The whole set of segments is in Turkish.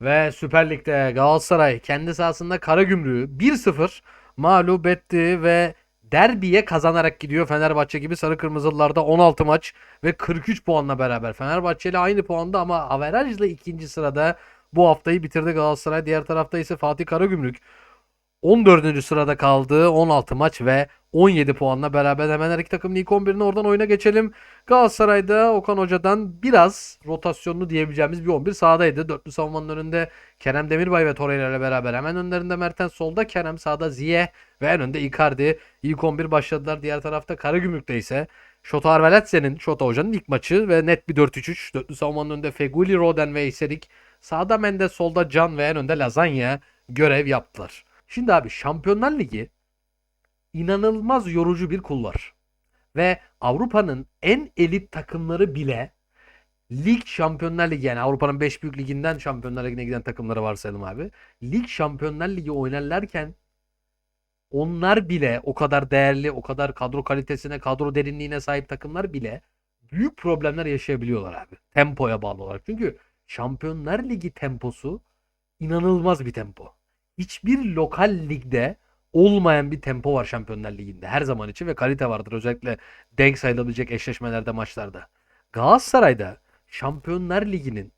Ve Süper Lig'de Galatasaray kendi sahasında Karagümrük'ü 1-0 mağlup etti ve derbiye kazanarak gidiyor Fenerbahçe gibi Sarı Kırmızılılarda 16 maç ve 43 puanla beraber. Fenerbahçe ile aynı puanda ama averajla ikinci sırada bu haftayı bitirdi Galatasaray. Diğer tarafta ise Fatih Karagümrük 14. sırada kaldı. 16 maç ve 17 puanla beraber hemen her iki takımın ilk 11'ine oradan oyuna geçelim. Galatasaray'da Okan Hoca'dan biraz rotasyonlu diyebileceğimiz bir 11 sahadaydı. Dörtlü savunmanın önünde Kerem Demirbay ve Torreira ile beraber hemen önlerinde Mertens solda Kerem sağda Ziye ve en önde Icardi. İlk 11 başladılar. Diğer tarafta Karagümrük'te ise Şota Arvelatse'nin Şota Hoca'nın ilk maçı ve net bir 4-3-3. Dörtlü savunmanın önünde Feguli, Roden ve Iserik. Sağda Mendes, solda Can ve en önde Lazanya görev yaptılar. Şimdi abi Şampiyonlar Ligi inanılmaz yorucu bir kulvar. Ve Avrupa'nın en elit takımları bile Lig Şampiyonlar Ligi yani Avrupa'nın 5 büyük liginden Şampiyonlar Ligi'ne giden takımları varsayalım abi. Lig Şampiyonlar Ligi oynarlarken onlar bile o kadar değerli, o kadar kadro kalitesine, kadro derinliğine sahip takımlar bile büyük problemler yaşayabiliyorlar abi. Tempoya bağlı olarak. Çünkü Şampiyonlar Ligi temposu inanılmaz bir tempo. Hiçbir lokal ligde olmayan bir tempo var Şampiyonlar Ligi'nde her zaman için ve kalite vardır özellikle denk sayılabilecek eşleşmelerde maçlarda. Galatasaray'da Şampiyonlar Ligi'nin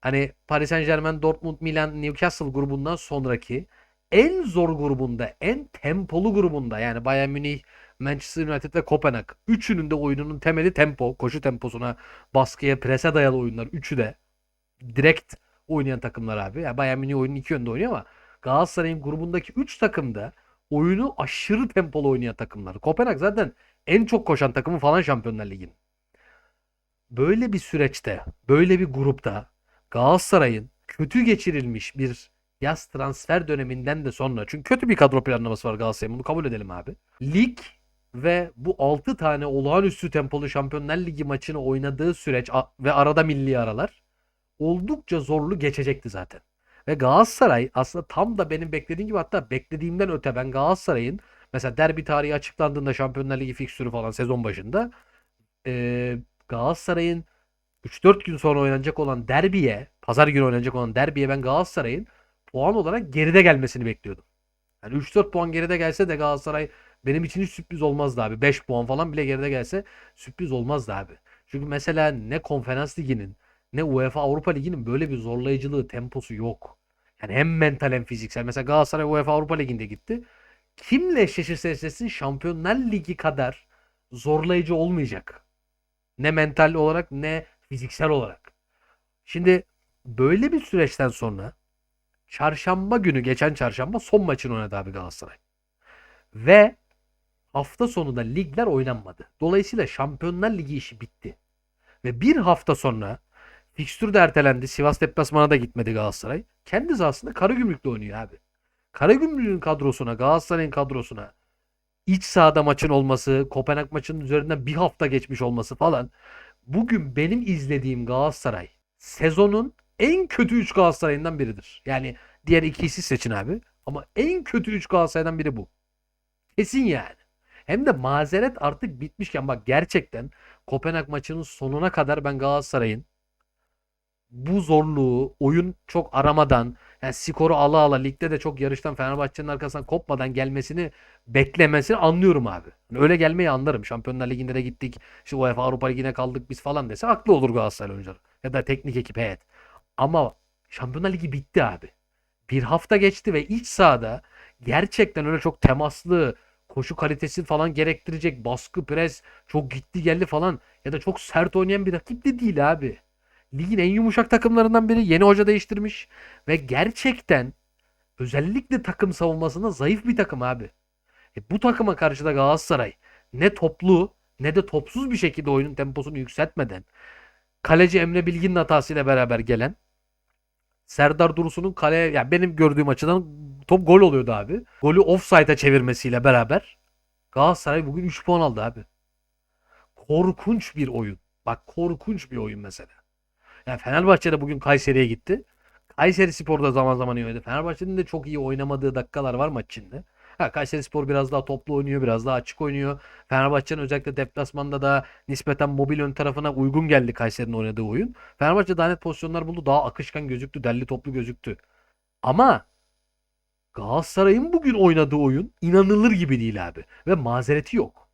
hani Paris Saint-Germain, Dortmund, Milan, Newcastle grubundan sonraki en zor grubunda, en tempolu grubunda yani Bayern Münih, Manchester United ve Kopenhag. Üçünün de oyununun temeli tempo, koşu temposuna, baskıya, prese dayalı oyunlar. Üçü de direkt oynayan takımlar abi. Yani Bayern Münih oyunun iki yönde oynuyor ama Galatasaray'ın grubundaki 3 takım da oyunu aşırı tempolu oynayan takımlar. Kopenhag zaten en çok koşan takımı falan Şampiyonlar Ligi'nin. Böyle bir süreçte, böyle bir grupta Galatasaray'ın kötü geçirilmiş bir yaz transfer döneminden de sonra çünkü kötü bir kadro planlaması var Galatasaray'ın bunu kabul edelim abi. Lig ve bu 6 tane olağanüstü tempolu Şampiyonlar Ligi maçını oynadığı süreç ve arada milli aralar oldukça zorlu geçecekti zaten. Ve Galatasaray aslında tam da benim beklediğim gibi hatta beklediğimden öte ben Galatasaray'ın mesela derbi tarihi açıklandığında Şampiyonlar Ligi fikstürü falan sezon başında eee, Galatasaray'ın 3-4 gün sonra oynanacak olan derbiye, pazar günü oynanacak olan derbiye ben Galatasaray'ın puan olarak geride gelmesini bekliyordum. Yani 3-4 puan geride gelse de Galatasaray benim için hiç sürpriz olmazdı abi. 5 puan falan bile geride gelse sürpriz olmazdı abi. Çünkü mesela ne Konferans Ligi'nin ne UEFA Avrupa Ligi'nin böyle bir zorlayıcılığı, temposu yok. Yani hem mental hem fiziksel. Mesela Galatasaray UEFA Avrupa Ligi'nde gitti. Kimle eşleşirse eşleşsin Şampiyonlar Ligi kadar zorlayıcı olmayacak. Ne mental olarak ne fiziksel olarak. Şimdi böyle bir süreçten sonra çarşamba günü geçen çarşamba son maçını oynadı abi Galatasaray. Ve hafta sonunda ligler oynanmadı. Dolayısıyla Şampiyonlar Ligi işi bitti. Ve bir hafta sonra fikstür de ertelendi. Sivas deplasmana da gitmedi Galatasaray. Kendi sahasında Karagümrük'le oynuyor abi. Karagümrük'ün kadrosuna, Galatasaray'ın kadrosuna iç sahada maçın olması, Kopenhag maçının üzerinden bir hafta geçmiş olması falan. Bugün benim izlediğim Galatasaray sezonun en kötü 3 Galatasaray'ından biridir. Yani diğer ikisi seçin abi. Ama en kötü 3 Galatasaray'dan biri bu. Kesin yani. Hem de mazeret artık bitmişken bak gerçekten Kopenhag maçının sonuna kadar ben Galatasaray'ın bu zorluğu oyun çok aramadan yani skoru ala ala ligde de çok yarıştan Fenerbahçe'nin arkasından kopmadan gelmesini beklemesini anlıyorum abi. Yani öyle gelmeyi anlarım. Şampiyonlar Ligi'nde de gittik. İşte UEFA Avrupa Ligi'ne kaldık biz falan dese haklı olur Galatasaray oyuncuları. Ya da teknik ekip heyet. Ama Şampiyonlar Ligi bitti abi. Bir hafta geçti ve iç sahada gerçekten öyle çok temaslı, koşu kalitesi falan gerektirecek baskı, pres, çok gitti geldi falan ya da çok sert oynayan bir rakip de değil abi. Ligin en yumuşak takımlarından biri. Yeni hoca değiştirmiş ve gerçekten özellikle takım savunmasında zayıf bir takım abi. E bu takıma karşı da Galatasaray ne toplu ne de topsuz bir şekilde oyunun temposunu yükseltmeden kaleci Emre Bilgin'in hatasıyla beraber gelen Serdar Dursun'un kaleye yani benim gördüğüm açıdan top gol oluyordu abi. Golü offside'a çevirmesiyle beraber Galatasaray bugün 3 puan aldı abi. Korkunç bir oyun. Bak korkunç bir oyun mesela. Yani Fenerbahçe de bugün Kayseri'ye gitti. Kayseri Spor'da zaman zaman iyi oynadı. Fenerbahçe'nin de çok iyi oynamadığı dakikalar var maç içinde. Ha, Kayserispor biraz daha toplu oynuyor, biraz daha açık oynuyor. Fenerbahçe'nin özellikle deplasmanda da nispeten mobil ön tarafına uygun geldi Kayseri'nin oynadığı oyun. Fenerbahçe daha net pozisyonlar buldu. Daha akışkan gözüktü, derli toplu gözüktü. Ama Galatasaray'ın bugün oynadığı oyun inanılır gibi değil abi. Ve mazereti yok.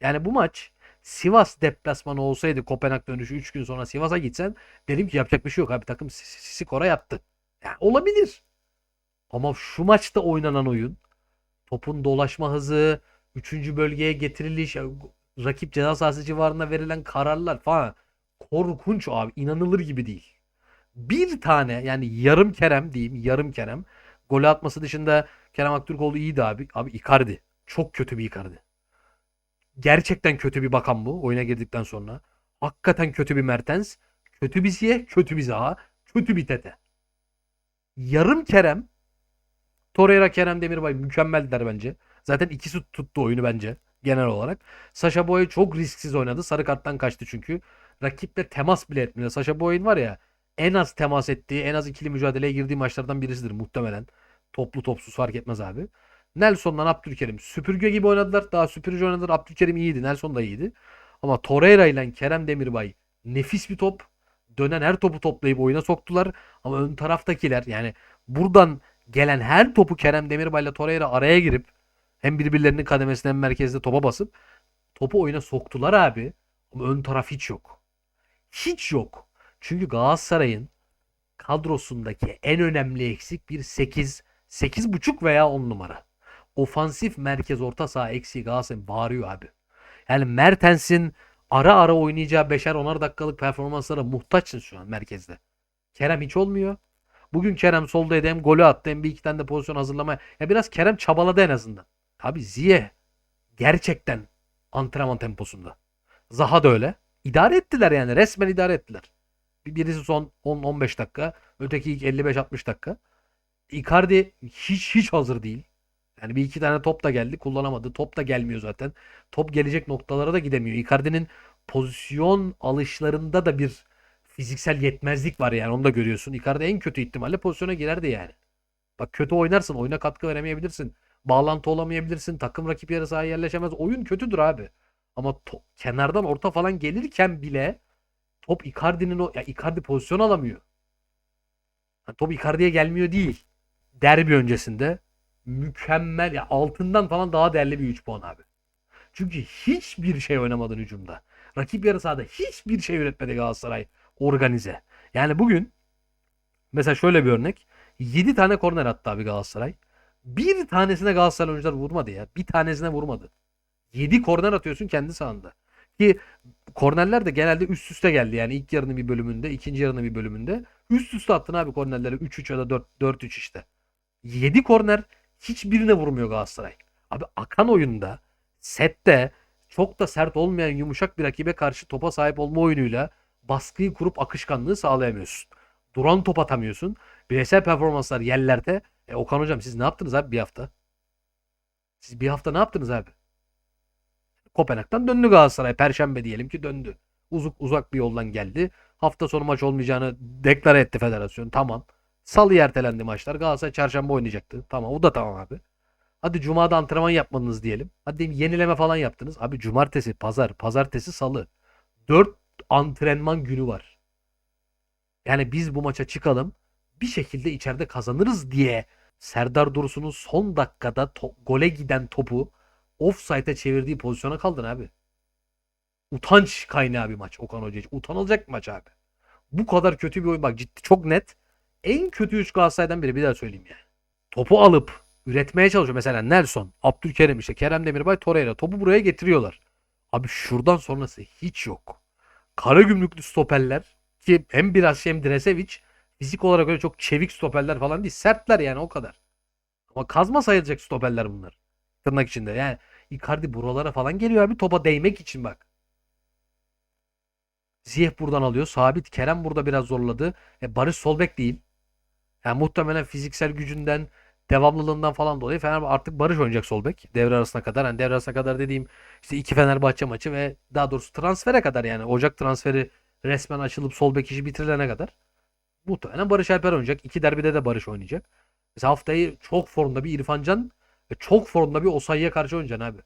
Yani bu maç Sivas deplasmanı olsaydı Kopenhag dönüşü 3 gün sonra Sivas'a gitsen dedim ki yapacak bir şey yok abi takım skora yattı. Yani olabilir. Ama şu maçta oynanan oyun topun dolaşma hızı, 3. bölgeye getiriliş, rakip ceza sahası civarında verilen kararlar falan korkunç abi. inanılır gibi değil. Bir tane yani yarım Kerem diyeyim yarım Kerem. Golü atması dışında Kerem Aktürkoğlu iyiydi abi. Abi Icardi. Çok kötü bir Icardi. Gerçekten kötü bir bakan bu oyuna girdikten sonra. Hakikaten kötü bir Mertens. Kötü bir Ziyeh, kötü bir Zaha, kötü bir Tete. Yarım Kerem Torreira Kerem Demirbay mükemmeldiler bence. Zaten ikisi tuttu oyunu bence genel olarak. Sasha Boy çok risksiz oynadı. Sarı karttan kaçtı çünkü. Rakiple temas bile etmedi. Sasha Boy'un var ya en az temas ettiği, en az ikili mücadeleye girdiği maçlardan birisidir muhtemelen. Toplu topsuz fark etmez abi. Nelson'dan Abdülkerim süpürge gibi oynadılar. Daha süpürücü oynadılar. Abdülkerim iyiydi. Nelson da iyiydi. Ama Torreira ile Kerem Demirbay nefis bir top. Dönen her topu toplayıp oyuna soktular. Ama ön taraftakiler yani buradan gelen her topu Kerem Demirbay ile Torreira araya girip hem birbirlerinin kademesine hem merkezde topa basıp topu oyuna soktular abi. Ama ön taraf hiç yok. Hiç yok. Çünkü Galatasaray'ın kadrosundaki en önemli eksik bir 8 8.5 veya 10 numara. Ofansif merkez orta saha eksiği Galatasaray'ın bağırıyor abi. Yani Mertens'in ara ara oynayacağı 5'er 10'ar dakikalık performanslara muhtaçsın şu an merkezde. Kerem hiç olmuyor. Bugün Kerem soldaydı hem golü attı hem bir iki tane de pozisyon hazırlamaya. Ya biraz Kerem çabaladı en azından. Abi Ziye gerçekten antrenman temposunda. Zaha da öyle. İdare ettiler yani. Resmen idare ettiler. Bir- Birisi son 10-15 dakika. Öteki ilk 55-60 dakika. Icardi hiç hiç hazır değil. Yani bir iki tane top da geldi. Kullanamadı. Top da gelmiyor zaten. Top gelecek noktalara da gidemiyor. Icardi'nin pozisyon alışlarında da bir fiziksel yetmezlik var yani. Onu da görüyorsun. Icardi en kötü ihtimalle pozisyona girerdi yani. Bak kötü oynarsın. Oyuna katkı veremeyebilirsin. Bağlantı olamayabilirsin. Takım rakip yarı sahaya yerleşemez. Oyun kötüdür abi. Ama to- kenardan orta falan gelirken bile top Icardi'nin o ya Icardi pozisyon alamıyor. Ha, top Icardi'ye gelmiyor değil. Derbi öncesinde mükemmel ya altından falan daha değerli bir 3 puan abi. Çünkü hiçbir şey oynamadın hücumda. Rakip yarı sahada hiçbir şey üretmedi Galatasaray organize. Yani bugün mesela şöyle bir örnek. 7 tane korner attı abi Galatasaray. Bir tanesine Galatasaray oyuncular vurmadı ya. Bir tanesine vurmadı. 7 korner atıyorsun kendi sahanda. Ki kornerler de genelde üst üste geldi. Yani ilk yarının bir bölümünde, ikinci yarının bir bölümünde. Üst üste attın abi kornerleri. 3-3 ya da 4 4-3 işte. 7 korner hiçbirine vurmuyor Galatasaray. Abi akan oyunda, sette çok da sert olmayan yumuşak bir rakibe karşı topa sahip olma oyunuyla baskıyı kurup akışkanlığı sağlayamıyorsun. Duran top atamıyorsun. Bireysel performanslar yerlerde. E Okan hocam siz ne yaptınız abi bir hafta? Siz bir hafta ne yaptınız abi? Kopenhag'dan döndü Galatasaray. Perşembe diyelim ki döndü. Uzak uzak bir yoldan geldi. Hafta sonu maç olmayacağını deklare etti federasyon. Tamam. Salı ertelendi maçlar. Galatasaray çarşamba oynayacaktı. Tamam o da tamam abi. Hadi cumada antrenman yapmadınız diyelim. Hadi diyelim yenileme falan yaptınız. Abi cumartesi, pazar, pazartesi, salı. 4 antrenman günü var. Yani biz bu maça çıkalım. Bir şekilde içeride kazanırız diye Serdar Dursun'un son dakikada gole giden topu offside'e çevirdiği pozisyona kaldın abi. Utanç kaynağı bir maç Okan Hoca için. Utanılacak bir maç abi. Bu kadar kötü bir oyun. Bak ciddi çok net. En kötü 3 Galatasaray'dan biri bir daha söyleyeyim yani. Topu alıp üretmeye çalışıyor. Mesela Nelson, Abdülkerim işte Kerem Demirbay, Torreira topu buraya getiriyorlar. Abi şuradan sonrası hiç yok. Kara gümrüklü stoperler ki hem biraz şey hem Dresevic fizik olarak öyle çok çevik stoperler falan değil. Sertler yani o kadar. Ama kazma sayılacak stoperler bunlar. Tırnak içinde. Yani Icardi buralara falan geliyor abi topa değmek için bak. Ziyech buradan alıyor. Sabit Kerem burada biraz zorladı. E Barış Solbek değil. Yani muhtemelen fiziksel gücünden, devamlılığından falan dolayı Fenerbahçe artık Barış oynayacak Solbek. Devre arasına kadar. Yani devre arasına kadar dediğim işte iki Fenerbahçe maçı ve daha doğrusu transfere kadar yani Ocak transferi resmen açılıp Solbek işi bitirilene kadar. Muhtemelen Barış Alper oynayacak. İki derbide de Barış oynayacak. Mesela haftayı çok formda bir İrfan Can Ve çok formda bir Osayi'ye karşı oynayacaksın abi.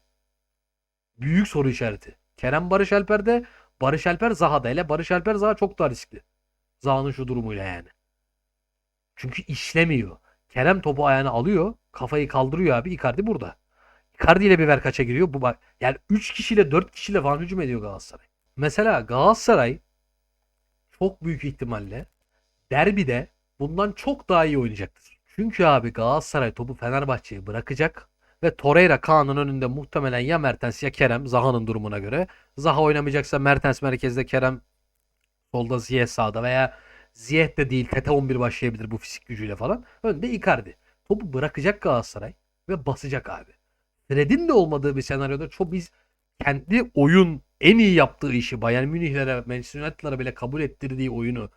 Büyük soru işareti. Kerem Barış Alper'de Barış Alper Zaha'da. Hele Barış Alper Zaha çok daha riskli. Zaha'nın şu durumuyla yani. Çünkü işlemiyor. Kerem topu ayağına alıyor. Kafayı kaldırıyor abi. Icardi burada. Icardi ile bir ver kaça giriyor. Bu bak yani 3 kişiyle 4 kişiyle falan hücum ediyor Galatasaray. Mesela Galatasaray çok büyük ihtimalle derbide bundan çok daha iyi oynayacaktır. Çünkü abi Galatasaray topu Fenerbahçe'ye bırakacak ve Torreira Kaan'ın önünde muhtemelen ya Mertens ya Kerem Zaha'nın durumuna göre. Zaha oynamayacaksa Mertens merkezde Kerem solda Ziyech sağda veya Ziyech de değil Tete 11 başlayabilir bu fizik gücüyle falan. Önde Icardi. Topu bırakacak Galatasaray ve basacak abi. Fred'in de olmadığı bir senaryoda çok biz kendi oyun en iyi yaptığı işi Bayern Münih'lere, Manchester United'lara bile kabul ettirdiği oyunu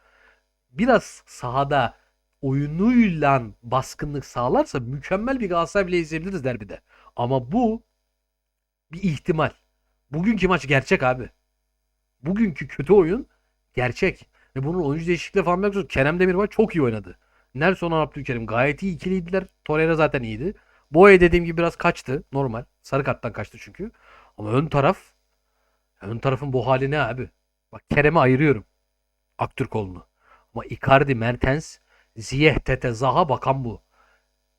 biraz sahada oyunuyla baskınlık sağlarsa mükemmel bir Galatasaray bile izleyebiliriz derbide. Ama bu bir ihtimal. Bugünkü maç gerçek abi. Bugünkü kötü oyun gerçek. Ve bunun oyuncu değişikliği falan yapıyoruz. Kerem Demirbay çok iyi oynadı. Nelson Abdülkerim gayet iyi ikiliydiler. Torreira zaten iyiydi. Boye dediğim gibi biraz kaçtı. Normal. Sarı karttan kaçtı çünkü. Ama ön taraf ön tarafın bu hali ne abi? Bak Kerem'i ayırıyorum. Aktürkoğlu'nu. Ama Icardi, Mertens, Ziyech, Tete, Zaha bakan bu.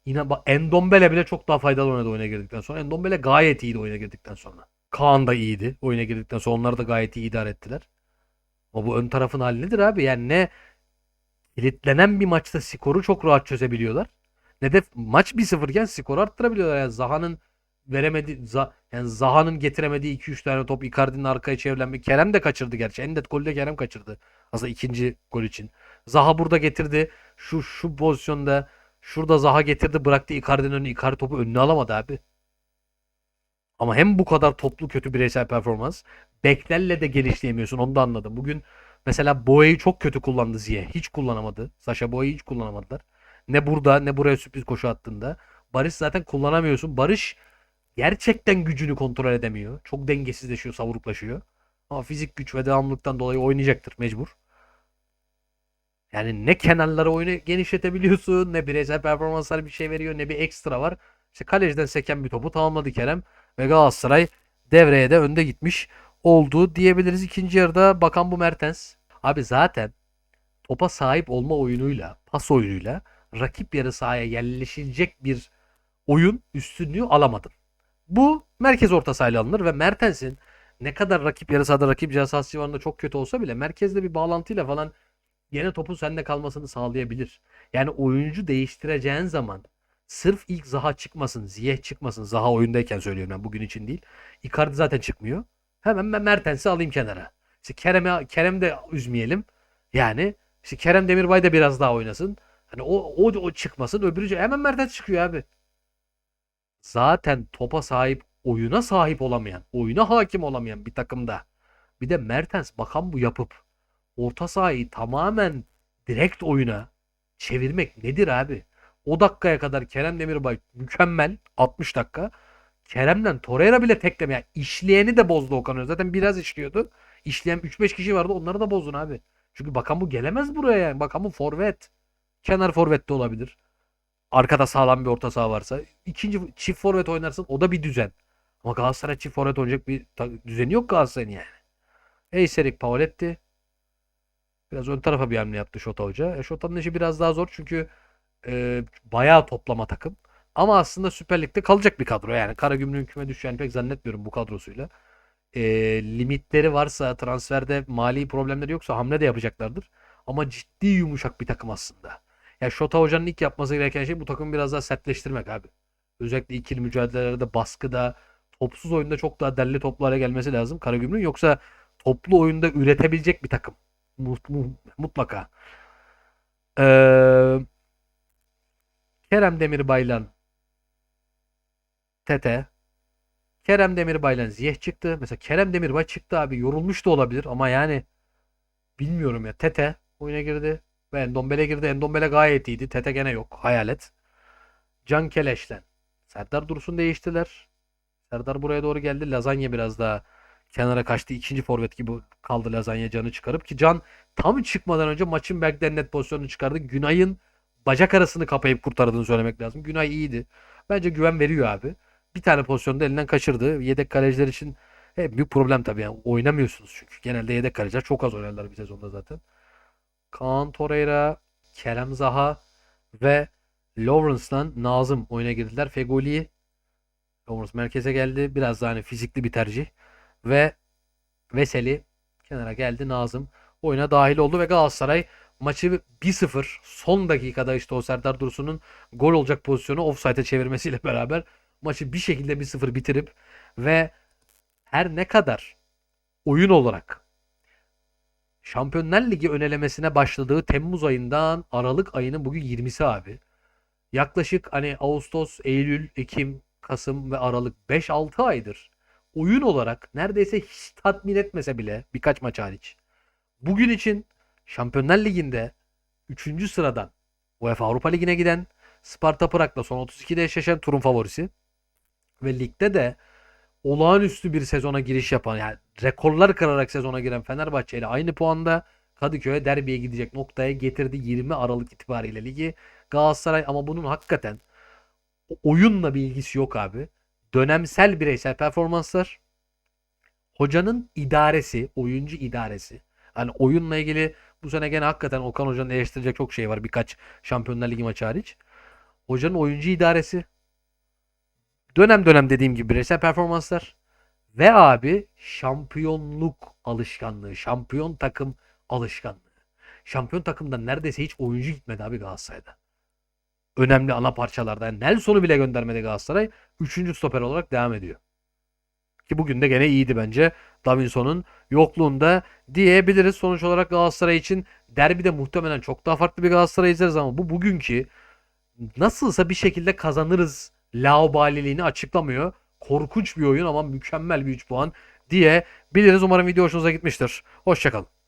Yine bak Endombele bile çok daha faydalı oynadı oyuna girdikten sonra. Endombele gayet iyiydi oyuna girdikten sonra. Kaan da iyiydi oyuna girdikten sonra. Onları da gayet iyi idare ettiler. Ama bu ön tarafın hali nedir abi? Yani ne kilitlenen bir maçta skoru çok rahat çözebiliyorlar. Ne de maç 1-0 iken skoru arttırabiliyorlar. Yani Zaha'nın veremedi yani Zaha'nın getiremediği 2-3 tane top Icardi'nin arkaya çevrilen bir Kerem de kaçırdı gerçi. En net golü de Kerem kaçırdı. Aslında ikinci gol için. Zaha burada getirdi. Şu şu pozisyonda şurada Zaha getirdi bıraktı Icardi'nin önüne. Icardi topu önüne alamadı abi. Ama hem bu kadar toplu kötü bireysel performans beklerle de genişleyemiyorsun. Onu da anladım. Bugün mesela Boya'yı çok kötü kullandı Ziye. Hiç kullanamadı. Sasha Boya'yı hiç kullanamadılar. Ne burada ne buraya sürpriz koşu attığında. Barış zaten kullanamıyorsun. Barış gerçekten gücünü kontrol edemiyor. Çok dengesizleşiyor, savruklaşıyor. Ama fizik güç ve devamlılıktan dolayı oynayacaktır mecbur. Yani ne kenarlara oyunu genişletebiliyorsun, ne bireysel performanslar bir şey veriyor, ne bir ekstra var. İşte kaleciden seken bir topu tamamladı Kerem ve Galatasaray devreye de önde gitmiş oldu diyebiliriz. İkinci yarıda bakan bu Mertens. Abi zaten topa sahip olma oyunuyla, pas oyunuyla rakip yarı sahaya yerleşilecek bir oyun üstünlüğü alamadın. Bu merkez orta sahayla alınır ve Mertens'in ne kadar rakip yarı sahada rakip ceza civarında çok kötü olsa bile merkezde bir bağlantıyla falan gene topun sende kalmasını sağlayabilir. Yani oyuncu değiştireceğin zaman sırf ilk Zaha çıkmasın, Ziyech çıkmasın. Zaha oyundayken söylüyorum ben bugün için değil. Icardi zaten çıkmıyor. Hemen Mertens'i alayım kenara. İşte Kerem'i Kerem de üzmeyelim. Yani işte Kerem Demirbay da biraz daha oynasın. Hani o o, o çıkmasın. Öbürü hemen Mertens çıkıyor abi. Zaten topa sahip, oyuna sahip olamayan, oyuna hakim olamayan bir takımda. Bir de Mertens bakan bu yapıp orta sahayı tamamen direkt oyuna çevirmek nedir abi? O dakikaya kadar Kerem Demirbay mükemmel 60 dakika. Kerem'den Torreira bile tekleme. Yani işleyeni de bozdu Okan Hoca. Zaten biraz işliyordu. İşleyen 3-5 kişi vardı. Onları da bozdun abi. Çünkü Bakan bu gelemez buraya yani. Bakan bu forvet. Kenar forvet de olabilir. Arkada sağlam bir orta saha varsa. ikinci çift forvet oynarsın. O da bir düzen. Ama Galatasaray çift forvet oynayacak bir düzeni yok Galatasaray'ın yani. Eyserik Pauletti. Biraz ön tarafa bir hamle yaptı Şota Hoca. E, Şota'nın işi biraz daha zor çünkü e, bayağı toplama takım. Ama aslında Süper Lig'de kalacak bir kadro. Yani Karagümrük'ün küme düşeceğini pek zannetmiyorum bu kadrosuyla. E, limitleri varsa, transferde mali problemleri yoksa hamle de yapacaklardır. Ama ciddi yumuşak bir takım aslında. Ya Şota Hoca'nın ilk yapması gereken şey bu takımı biraz daha sertleştirmek abi. Özellikle ikili mücadelelerde, baskıda, topsuz oyunda çok daha derli toplu hale gelmesi lazım Karagümrük'ün. Yoksa toplu oyunda üretebilecek bir takım. Mu- mu- Mutlaka. Ee, Kerem Demirbay'la Tete. Kerem Demirbay'la Ziyech çıktı. Mesela Kerem Demirbay çıktı abi. Yorulmuş da olabilir ama yani bilmiyorum ya. Tete oyuna girdi. Ve Endombele girdi. Endombele gayet iyiydi. Tete gene yok. Hayalet. Can Keleş'le. Serdar Dursun değiştiler. Serdar buraya doğru geldi. Lazanya biraz daha kenara kaçtı. İkinci forvet gibi kaldı Lazanya canı çıkarıp ki Can tam çıkmadan önce maçın belki net pozisyonunu çıkardı. Günay'ın bacak arasını kapayıp kurtardığını söylemek lazım. Günay iyiydi. Bence güven veriyor abi. Bir tane pozisyonda elinden kaçırdı. Yedek kaleciler için hep büyük problem tabii. Yani oynamıyorsunuz çünkü. Genelde yedek kaleciler çok az oynarlar bir sezonda zaten. Kaan Torreira, Kerem Zaha ve Lawrence'dan Nazım oyuna girdiler. Fegoli Lawrence merkeze geldi. Biraz daha hani fizikli bir tercih. Ve Veseli kenara geldi. Nazım oyuna dahil oldu ve Galatasaray maçı 1-0 son dakikada işte o Serdar Dursun'un gol olacak pozisyonu offside'e çevirmesiyle beraber maçı bir şekilde 1-0 bitirip ve her ne kadar oyun olarak Şampiyonlar Ligi önelemesine başladığı Temmuz ayından Aralık ayının bugün 20'si abi. Yaklaşık hani Ağustos, Eylül, Ekim, Kasım ve Aralık 5-6 aydır oyun olarak neredeyse hiç tatmin etmese bile birkaç maç hariç. Bugün için Şampiyonlar Ligi'nde 3. sıradan UEFA Avrupa Ligi'ne giden Sparta Prag'la son 32'de eşleşen turun favorisi ve ligde de olağanüstü bir sezona giriş yapan yani rekorlar kırarak sezona giren Fenerbahçe ile aynı puanda Kadıköy'e derbiye gidecek noktaya getirdi 20 Aralık itibariyle ligi. Galatasaray ama bunun hakikaten oyunla bir ilgisi yok abi. Dönemsel bireysel performanslar hocanın idaresi, oyuncu idaresi. Hani oyunla ilgili bu sene gene hakikaten Okan Hoca'nın eleştirecek çok şey var birkaç Şampiyonlar Ligi maçı hariç. Hocanın oyuncu idaresi, dönem dönem dediğim gibi bireysel performanslar ve abi şampiyonluk alışkanlığı, şampiyon takım alışkanlığı. Şampiyon takımda neredeyse hiç oyuncu gitmedi abi Galatasaray'da. Önemli ana parçalarda. Yani Nelson'u bile göndermedi Galatasaray. Üçüncü stoper olarak devam ediyor. Ki bugün de gene iyiydi bence. Davinson'un yokluğunda diyebiliriz. Sonuç olarak Galatasaray için derbide muhtemelen çok daha farklı bir Galatasaray izleriz ama bu bugünkü nasılsa bir şekilde kazanırız laubaliliğini açıklamıyor. Korkunç bir oyun ama mükemmel bir 3 puan diye biliriz. Umarım video hoşunuza gitmiştir. Hoşçakalın.